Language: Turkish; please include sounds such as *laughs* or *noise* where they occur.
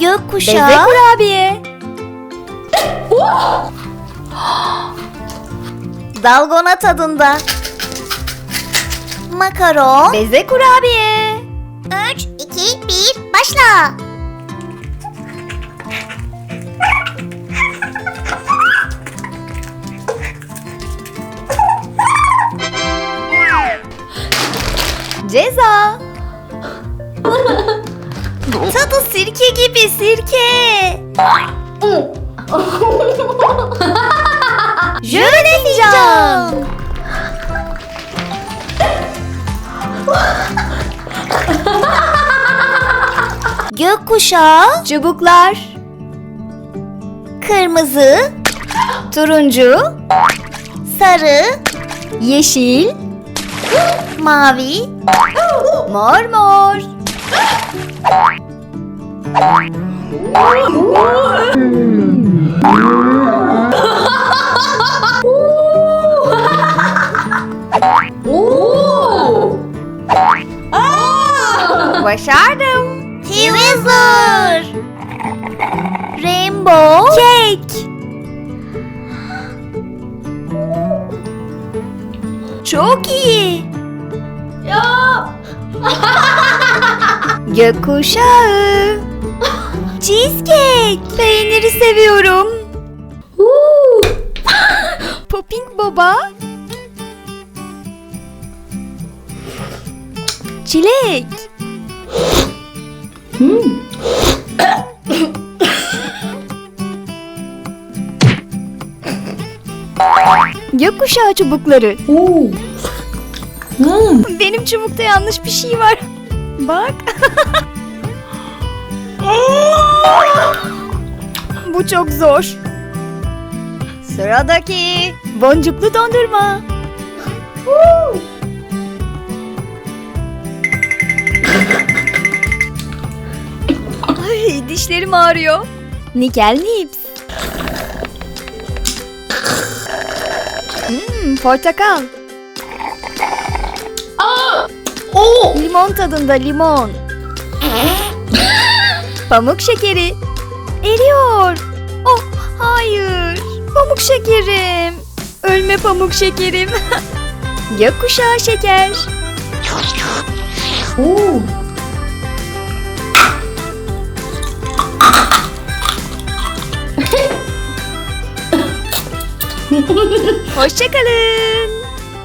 Gökkuşağı. Beze kurabiye. *gasps* Dalgona tadında. Makaron. Beze kurabiye. 3, 2, 1, başla. Ceza. *laughs* *laughs* Tadı sirke gibi sirke. Jöle fincan. Gökkuşağı. Çubuklar. Kırmızı. Turuncu. Sarı. Yeşil. Mavi. Mor mor. Başardım. Twizzler. Rainbow. Kek. Çok iyi. Ya. Gökkuşağı. Cheesecake. Peyniri seviyorum. *gasps* Popping baba. Çilek. *coughs* Gökkuşağı çubukları. Benim çubukta yanlış bir şey var. Bak. *laughs* Bu çok zor. Sıradaki boncuklu dondurma. Ay dişlerim ağrıyor. Nikel Nips. Hmm, portakal. Limon tadında limon. *laughs* Pamuk şekeri. Şekerim. Ölme pamuk şekerim. *laughs* Gökkuşağı şeker. *laughs* Hoşçakalın.